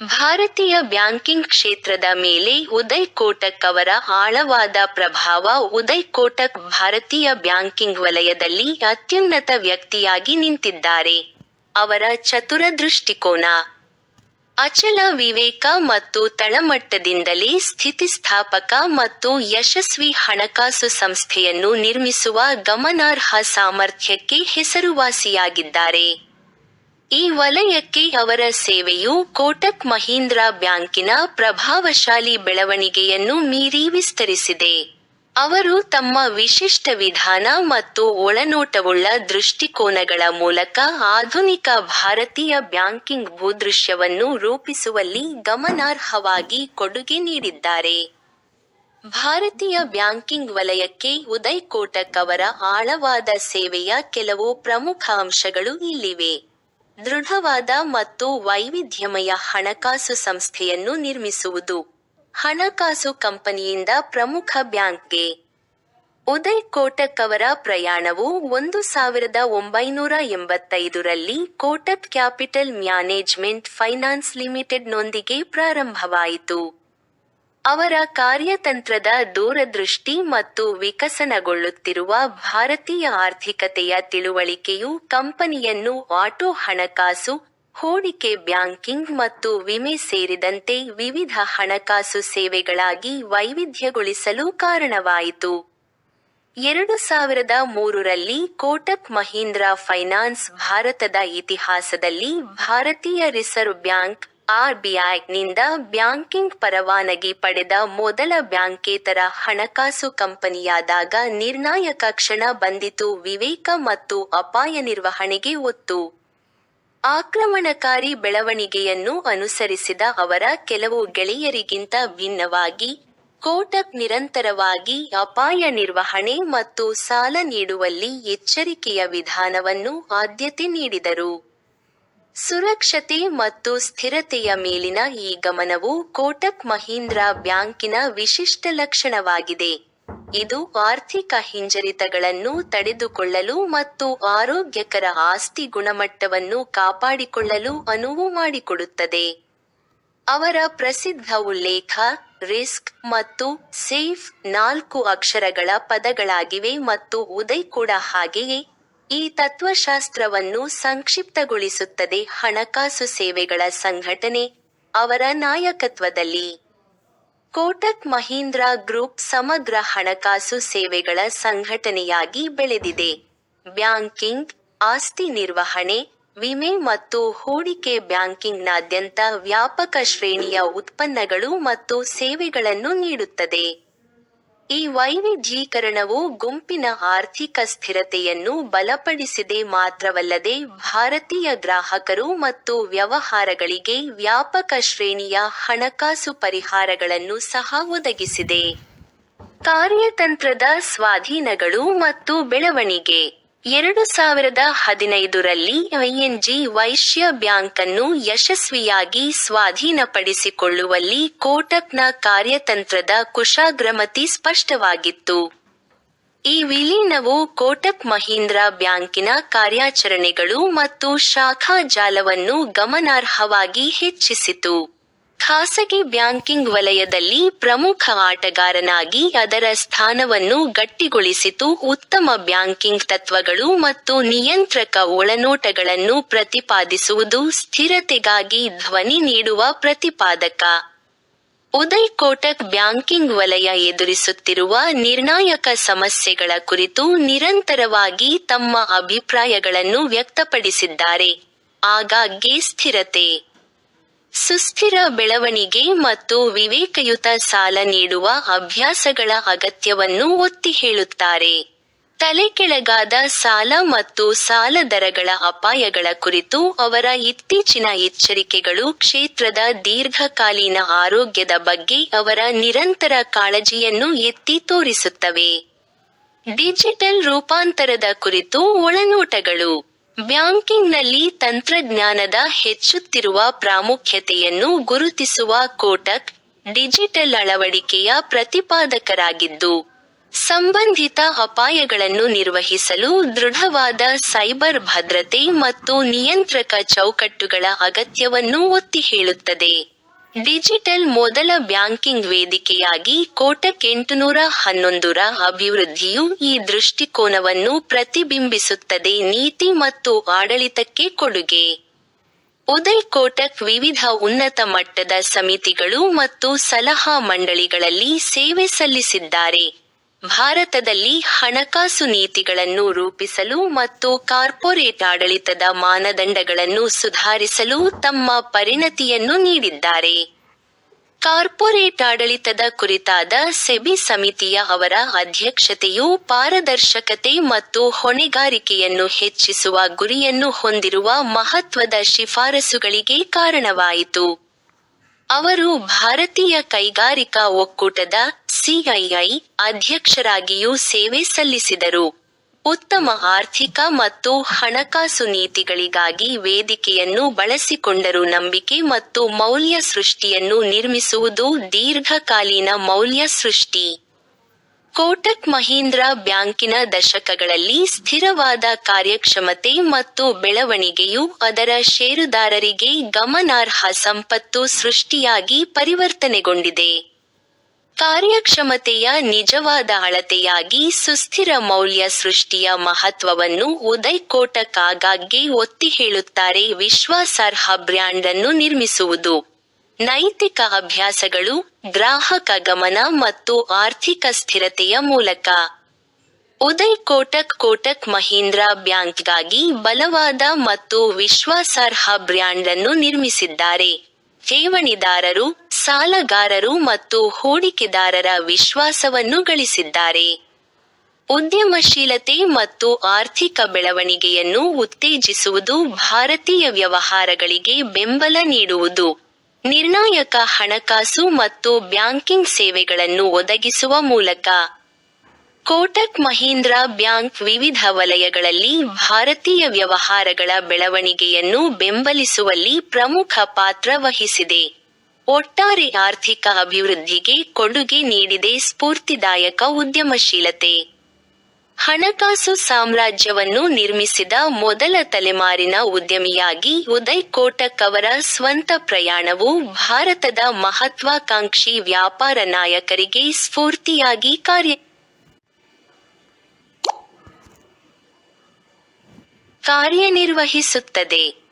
ಭಾರತೀಯ ಬ್ಯಾಂಕಿಂಗ್ ಕ್ಷೇತ್ರದ ಮೇಲೆ ಉದಯ್ ಕೋಟಕ್ ಅವರ ಆಳವಾದ ಪ್ರಭಾವ ಉದಯ್ ಕೋಟಕ್ ಭಾರತೀಯ ಬ್ಯಾಂಕಿಂಗ್ ವಲಯದಲ್ಲಿ ಅತ್ಯುನ್ನತ ವ್ಯಕ್ತಿಯಾಗಿ ನಿಂತಿದ್ದಾರೆ. ಅವರ ಚತುರ ದೃಷ್ಟಿಕೋನ, ಅಚಲ ವಿವೇಕ ಮತ್ತು ತಳಮಟ್ಟದಿಂದಲೇ ಸ್ಥಿತಿಸ್ಥಾಪಕ ಮತ್ತು ಯಶಸ್ವಿ ಹಣಕಾಸು ಸಂಸ್ಥೆಯನ್ನು ನಿರ್ಮಿಸುವ ಗಮನಾರ್ಹ ಸಾಮರ್ಥ್ಯಕ್ಕೆ ಹೆಸರುವಾಸಿಯಾಗಿದ್ದಾರೆ. ಈ ವಲಯಕ್ಕೆ ಅವರ ಸೇವೆಯು ಕೋಟಕ್ ಮಹೀಂದ್ರಾ ಬ್ಯಾಂಕಿನ ಪ್ರಭಾವಶಾಲಿ ಬೆಳವಣಿಗೆಯನ್ನು ಮೀರಿ ವಿಸ್ತರಿಸಿದೆ. ಅವರು ತಮ್ಮ ವಿಶಿಷ್ಟ ವಿಧಾನ ಮತ್ತು ಒಳನೋಟವುಳ್ಳ ದೃಷ್ಟಿಕೋನಗಳ ಮೂಲಕ ಆಧುನಿಕ ಭಾರತೀಯ ಬ್ಯಾಂಕಿಂಗ್ ಭೂದೃಶ್ಯವನ್ನು ರೂಪಿಸುವಲ್ಲಿ ಗಮನಾರ್ಹವಾಗಿ ಕೊಡುಗೆ ನೀಡಿದ್ದಾರೆ. ಭಾರತೀಯ ಬ್ಯಾಂಕಿಂಗ್ ವಲಯಕ್ಕೆ ಉದಯ್ ಕೋಟಕ್ ಅವರ ಆಳವಾದ ಸೇವೆಯ ಕೆಲವು ಪ್ರಮುಖ ಅಂಶಗಳು ಇಲ್ಲಿವೆ. ದೃಢವಾದ ಮತ್ತು ವೈವಿಧ್ಯಮಯ ಹಣಕಾಸು ಸಂಸ್ಥೆಯನ್ನು ನಿರ್ಮಿಸುವುದು. ಹಣಕಾಸು ಕಂಪನಿಯಿಂದ ಪ್ರಮುಖ ಬ್ಯಾಂಕ್ಗೆ. ಉದಯ್ ಕೋಟಕ್ ಅವರ ಪ್ರಯಾಣವು ಒಂದು ಸಾವಿರದ ಒಂಬೈನೂರ ಎಂಬತ್ತೈದರಲ್ಲಿ ಕೋಟಕ್ ಕ್ಯಾಪಿಟಲ್ ಮ್ಯಾನೇಜ್ಮೆಂಟ್ ಫೈನಾನ್ಸ್ ಲಿಮಿಟೆಡ್ನೊಂದಿಗೆ ಪ್ರಾರಂಭವಾಯಿತು. ಅವರ ಕಾರ್ಯತಂತ್ರದ ದೂರದೃಷ್ಟಿ ಮತ್ತು ವಿಕಸನಗೊಳ್ಳುತ್ತಿರುವ ಭಾರತೀಯ ಆರ್ಥಿಕತೆಯ ತಿಳುವಳಿಕೆಯು ಕಂಪನಿಯನ್ನು ಆಟೋ ಹಣಕಾಸು, ಹೂಡಿಕೆ ಬ್ಯಾಂಕಿಂಗ್ ಮತ್ತು ವಿಮೆ ಸೇರಿದಂತೆ ವಿವಿಧ ಹಣಕಾಸು ಸೇವೆಗಳಾಗಿ ವೈವಿಧ್ಯಗೊಳಿಸಲು ಕಾರಣವಾಯಿತು. ಎರಡು ಸಾವಿರದ ಮೂರರಲ್ಲಿ ಕೋಟಕ್ ಮಹೀಂದ್ರಾ ಫೈನಾನ್ಸ್ ಭಾರತದ ಇತಿಹಾಸದಲ್ಲಿ ಭಾರತೀಯ reserve bank R B I ನಿಂದ ಬ್ಯಾಂಕಿಂಗ್ ಪರವಾನಗಿ ಪಡೆದ ಮೊದಲ ಬ್ಯಾಂಕೇತರ ಹಣಕಾಸು ಕಂಪನಿಯಾದಾಗ ನಿರ್ಣಾಯಕ ಕ್ಷಣ ಬಂದಿತು ವಿವೇಕ ಮತ್ತು ಅಪಾಯ ನಿರ್ವಹಣೆಗೆ ಒತ್ತು. ಆಕ್ರಮಣಕಾರಿ ಬೆಳವಣಿಗೆಯನ್ನು ಅನುಸರಿಸಿದ ಅವರ ಕೆಲವು ಗೆಳೆಯರಿಗಿಂತ ಭಿನ್ನವಾಗಿ, ಕೋಟಕ್ ನಿರಂತರವಾಗಿ ಅಪಾಯ ನಿರ್ವಹಣೆ ಮತ್ತು ಸಾಲ ನೀಡುವಲ್ಲಿ ಎಚ್ಚರಿಕೆಯ ವಿಧಾನವನ್ನು ಆದ್ಯತೆ ನೀಡಿದರು. ಸುರಕ್ಷತೆ ಮತ್ತು ಸ್ಥಿರತೆಯ ಮೇಲಿನ ಈ ಗಮನವು ಕೋಟಕ್ ಮಹೀಂದ್ರಾ ಬ್ಯಾಂಕಿನ ವಿಶಿಷ್ಟ ಲಕ್ಷಣವಾಗಿದೆ, ಇದು ಆರ್ಥಿಕ ಹಿಂಜರಿತಗಳನ್ನು ತಡೆದುಕೊಳ್ಳಲು ಮತ್ತು ಆರೋಗ್ಯಕರ ಆಸ್ತಿ ಗುಣಮಟ್ಟವನ್ನು ಕಾಪಾಡಿಕೊಳ್ಳಲು ಅನುವು ಮಾಡಿಕೊಡುತ್ತದೆ. ಅವರ ಪ್ರಸಿದ್ಧ ಉಲ್ಲೇಖ, ರಿಸ್ಕ್ ಮತ್ತು ಸೇಫ್ ನಾಲ್ಕು ಅಕ್ಷರಗಳ ಪದಗಳಾಗಿವೆ ಮತ್ತು ಉದಯ್ ಕೂಡ ಹಾಗೆಯೇ, ಈ ತತ್ವಶಾಸ್ತ್ರವನ್ನು ಸಂಕ್ಷಿಪ್ತಗೊಳಿಸುತ್ತದೆ ಹಣಕಾಸು ಸೇವೆಗಳ ಸಂಘಟನೆ, ಅವರ ನಾಯಕತ್ವದಲ್ಲಿ. ಕೋಟಕ್ ಮಹೀಂದ್ರಾ ಗ್ರೂಪ್ ಸಮಗ್ರ ಹಣಕಾಸು ಸೇವೆಗಳ ಸಂಘಟನೆಯಾಗಿ ಬೆಳೆದಿದೆ. ಬ್ಯಾಂಕಿಂಗ್, ಆಸ್ತಿ ನಿರ್ವಹಣೆ, ವಿಮೆ ಮತ್ತು ಹೂಡಿಕೆ ಬ್ಯಾಂಕಿಂಗ್ನಾದ್ಯಂತ ವ್ಯಾಪಕ ಶ್ರೇಣಿಯ ಉತ್ಪನ್ನಗಳು ಮತ್ತು ಸೇವೆಗಳನ್ನು ನೀಡುತ್ತದೆ. ಈ ವೈವಿಧ್ಯೀಕರಣವು ಗುಂಪಿನ ಆರ್ಥಿಕ ಸ್ಥಿರತೆಯನ್ನು ಬಲಪಡಿಸಿದೆ ಮಾತ್ರವಲ್ಲದೆ ಭಾರತೀಯ ಗ್ರಾಹಕರು ಮತ್ತು ವ್ಯವಹಾರಗಳಿಗೆ ವ್ಯಾಪಕ ಶ್ರೇಣಿಯ ಹಣಕಾಸು ಪರಿಹಾರಗಳನ್ನು ಸಹ ಒದಗಿಸಿದೆ. ಕಾರ್ಯತಂತ್ರದ ಸ್ವಾಧೀನಗಳು ಮತ್ತು ಬೆಳವಣಿಗೆ ಎರಡು ಸಾವಿರದ ಹದಿನೈದರಲ್ಲಿ ಐಎನ್ಜಿ ವೈಶ್ಯ ಬ್ಯಾಂಕನ್ನು ಯಶಸ್ವಿಯಾಗಿ ಸ್ವಾಧೀನಪಡಿಸಿಕೊಳ್ಳುವಲ್ಲಿ ಕೋಟಕ್ನ ಕಾರ್ಯತಂತ್ರದ ಕುಶಾಗ್ರಮತಿ ಸ್ಪಷ್ಟವಾಗಿತ್ತು. ಈ ವಿಲೀನವು ಕೋಟಕ್ ಮಹೀಂದ್ರಾ ಬ್ಯಾಂಕಿನ ಕಾರ್ಯಾಚರಣೆಗಳು ಮತ್ತು ಶಾಖಾ ಜಾಲವನ್ನು ಗಮನಾರ್ಹವಾಗಿ ಹೆಚ್ಚಿಸಿತು. ಖಾಸಗಿ ಬ್ಯಾಂಕಿಂಗ್ ವಲಯದಲ್ಲಿ ಪ್ರಮುಖ ಆಟಗಾರನಾಗಿ ಅದರ ಸ್ಥಾನವನ್ನು ಗಟ್ಟಿಗೊಳಿಸಿತು. ಉತ್ತಮ ಬ್ಯಾಂಕಿಂಗ್ ತತ್ವಗಳು ಮತ್ತು ನಿಯಂತ್ರಕ ಒಳನೋಟಗಳನ್ನು ಪ್ರತಿಪಾದಿಸುವುದು ಸ್ಥಿರತೆಗಾಗಿ ಧ್ವನಿ ನೀಡುವ ಪ್ರತಿಪಾದಕ. ಉದಯ್ ಕೋಟಕ್ ಬ್ಯಾಂಕಿಂಗ್ ವಲಯ ಎದುರಿಸುತ್ತಿರುವ ನಿರ್ಣಾಯಕ ಸಮಸ್ಯೆಗಳ ಕುರಿತು ನಿರಂತರವಾಗಿ ತಮ್ಮ ಅಭಿಪ್ರಾಯಗಳನ್ನು ವ್ಯಕ್ತಪಡಿಸಿದ್ದಾರೆ, ಆಗಾಗ್ಗೆ ಸ್ಥಿರತೆ, ಸುಸ್ಥಿರ ಬೆಳವಣಿಗೆ ಮತ್ತು ವಿವೇಕಯುತ ಸಾಲ ನೀಡುವ ಅಭ್ಯಾಸಗಳ ಅಗತ್ಯವನ್ನು ಒತ್ತಿ ಹೇಳುತ್ತಾರೆ. ತಲೆಕೆಳಗಾದ ಸಾಲ ಮತ್ತು ಸಾಲ ದರಗಳ ಅಪಾಯಗಳ ಕುರಿತು ಅವರ ಇತ್ತೀಚಿನ ಎಚ್ಚರಿಕೆಗಳು ಕ್ಷೇತ್ರದ ದೀರ್ಘಕಾಲೀನ ಆರೋಗ್ಯದ ಬಗ್ಗೆ ಅವರ ನಿರಂತರ ಕಾಳಜಿಯನ್ನು ಎತ್ತಿ ತೋರಿಸುತ್ತವೆ. ಡಿಜಿಟಲ್ ರೂಪಾಂತರದ ಕುರಿತು ಒಳನೋಟಗಳು ಬ್ಯಾಂಕಿಂಗ್ನಲ್ಲಿ ತಂತ್ರಜ್ಞಾನದ ಹೆಚ್ಚುತ್ತಿರುವ ಪ್ರಾಮುಖ್ಯತೆಯನ್ನು ಗುರುತಿಸುವ ಕೋಟಕ್, ಡಿಜಿಟಲ್ ಅಳವಡಿಕೆಯ ಪ್ರತಿಪಾದಕರಾಗಿದ್ದು, ಸಂಬಂಧಿತ ಅಪಾಯಗಳನ್ನು ನಿರ್ವಹಿಸಲು ದೃಢವಾದ ಸೈಬರ್ ಭದ್ರತೆ ಮತ್ತು ನಿಯಂತ್ರಕ ಚೌಕಟ್ಟುಗಳ ಅಗತ್ಯವನ್ನು ಒತ್ತಿ ಹೇಳುತ್ತದೆ. ಡಿಜಿಟಲ್ ಮೊದಲ ಬ್ಯಾಂಕಿಂಗ್ ವೇದಿಕೆಯಾಗಿ ಕೋಟಕ್ ಎಂಟುನೂರ ಹನ್ನೊಂದರ ಅಭಿವೃದ್ಧಿಯು ಈ ದೃಷ್ಟಿಕೋನವನ್ನು ಪ್ರತಿಬಿಂಬಿಸುತ್ತದೆ ನೀತಿ ಮತ್ತು ಆಡಳಿತಕ್ಕೆ ಕೊಡುಗೆ. ಉದಯ್ ಕೋಟಕ್ ವಿವಿಧ ಉನ್ನತ ಮಟ್ಟದ ಸಮಿತಿಗಳು ಮತ್ತು ಸಲಹಾ ಮಂಡಳಿಗಳಲ್ಲಿ ಸೇವೆ ಸಲ್ಲಿಸಿದ್ದಾರೆ. ಭಾರತದಲ್ಲಿ ಹಣಕಾಸು ನೀತಿಗಳನ್ನು ರೂಪಿಸಲು ಮತ್ತು ಕಾರ್ಪೊರೇಟ್ ಆಡಳಿತದ ಮಾನದಂಡಗಳನ್ನು ಸುಧಾರಿಸಲು ತಮ್ಮ ಪರಿಣತಿಯನ್ನು ನೀಡಿದ್ದಾರೆ. ಕಾರ್ಪೊರೇಟ್ ಆಡಳಿತದ ಕುರಿತಾದ ಸೆಬಿ ಸಮಿತಿಯ ಅವರ ಅಧ್ಯಕ್ಷತೆಯು ಪಾರದರ್ಶಕತೆ ಮತ್ತು ಹೊಣೆಗಾರಿಕೆಯನ್ನು ಹೆಚ್ಚಿಸುವ ಗುರಿಯನ್ನು ಹೊಂದಿರುವ ಮಹತ್ವದ ಶಿಫಾರಸುಗಳಿಗೆ ಕಾರಣವಾಯಿತು. ಅವರು ಭಾರತೀಯ ಕೈಗಾರಿಕಾ ಒಕ್ಕೂಟದ ಸಿಐಐ ಅಧ್ಯಕ್ಷರಾಗಿಯೂ ಸೇವೆ ಸಲ್ಲಿಸಿದರು. ಉತ್ತಮ ಆರ್ಥಿಕ ಮತ್ತು ಹಣಕಾಸು ನೀತಿಗಳಿಗಾಗಿ ವೇದಿಕೆಯನ್ನು ಬಳಸಿಕೊಂಡರು. ನಂಬಿಕೆ ಮತ್ತು ಮೌಲ್ಯ ಸೃಷ್ಟಿಯನ್ನು ನಿರ್ಮಿಸುವುದು ದೀರ್ಘಕಾಲೀನ ಮೌಲ್ಯ ಸೃಷ್ಟಿ. ಕೋಟಕ್ ಮಹೀಂದ್ರ ಬ್ಯಾಂಕಿನ ದಶಕಗಳಲ್ಲಿ ಸ್ಥಿರವಾದ ಕಾರ್ಯಕ್ಷಮತೆ ಮತ್ತು ಬೆಳವಣಿಗೆಯು ಅದರ ಷೇರುದಾರರಿಗೆ ಗಮನಾರ್ಹ ಸಂಪತ್ತು ಸೃಷ್ಟಿಯಾಗಿ ಪರಿವರ್ತನೆಗೊಂಡಿದೆ. ಕಾರ್ಯಕ್ಷಮತೆಯ ನಿಜವಾದ ಅಳತೆಯಾಗಿ ಸುಸ್ಥಿರ ಮೌಲ್ಯ ಸೃಷ್ಟಿಯ ಮಹತ್ವವನ್ನು ಉದಯ್ ಕೋಟಕ್ ಆಗಾಗ್ಗೆ ಒತ್ತಿ ಹೇಳುತ್ತಾರೆ ವಿಶ್ವಾಸಾರ್ಹ ಬ್ರ್ಯಾಂಡ್ ಅನ್ನು ನಿರ್ಮಿಸುವುದು. ನೈತಿಕ ಅಭ್ಯಾಸಗಳು, ಗ್ರಾಹಕ ಗಮನ ಮತ್ತು ಆರ್ಥಿಕ ಸ್ಥಿರತೆಯ ಮೂಲಕ. ಉದಯ್ ಕೋಟಕ್ ಕೋಟಕ್ ಮಹೀಂದ್ರ ಬ್ಯಾಂಕ್ಗಾಗಿ ಬಲವಾದ ಮತ್ತು ವಿಶ್ವಾಸಾರ್ಹ ಬ್ರ್ಯಾಂಡ್ ಅನ್ನು ನಿರ್ಮಿಸಿದ್ದಾರೆ. ಠೇವಣಿದಾರರು, ಸಾಲಗಾರರು ಮತ್ತು ಹೂಡಿಕೆದಾರರ ವಿಶ್ವಾಸವನ್ನು ಗಳಿಸಿದ್ದಾರೆ. ಉದ್ಯಮಶೀಲತೆ ಮತ್ತು ಆರ್ಥಿಕ ಬೆಳವಣಿಗೆಯನ್ನು ಉತ್ತೇಜಿಸುವುದು ಭಾರತೀಯ ವ್ಯವಹಾರಗಳಿಗೆ ಬೆಂಬಲ ನೀಡುವುದು. ನಿರ್ಣಾಯಕ ಹಣಕಾಸು ಮತ್ತು ಬ್ಯಾಂಕಿಂಗ್ ಸೇವೆಗಳನ್ನು ಒದಗಿಸುವ ಮೂಲಕ ಕೋಟಕ್ ಮಹೀಂದ್ರ ಬ್ಯಾಂಕ್ ವಿವಿಧ ವಲಯಗಳಲ್ಲಿ ಭಾರತೀಯ ವ್ಯವಹಾರಗಳ ಬೆಳವಣಿಗೆಯನ್ನು ಬೆಂಬಲಿಸುವಲ್ಲಿ ಪ್ರಮುಖ ಪಾತ್ರ ವಹಿಸಿದೆ. ಒಟ್ಟಾರೆ ಆರ್ಥಿಕ ಅಭಿವೃದ್ಧಿಗೆ ಕೊಡುಗೆ ನೀಡಿದೆ ಸ್ಫೂರ್ತಿದಾಯಕ ಉದ್ಯಮಶೀಲತೆ. ಹಣಕಾಸು ಸಾಮ್ರಾಜ್ಯವನ್ನು ನಿರ್ಮಿಸಿದ ಮೊದಲ ತಲೆಮಾರಿನ ಉದ್ಯಮಿಯಾಗಿ ಉದಯ್ ಕೋಟಕ್ ಅವರ ಸ್ವಂತ ಪ್ರಯಾಣವು ಭಾರತದ ಮಹತ್ವಾಕಾಂಕ್ಷಿ ವ್ಯಾಪಾರ ನಾಯಕರಿಗೆ ಸ್ಫೂರ್ತಿಯಾಗಿ ಕಾರ್ಯ ಕಾರ್ಯನಿರ್ವಹಿಸುತ್ತದೆ.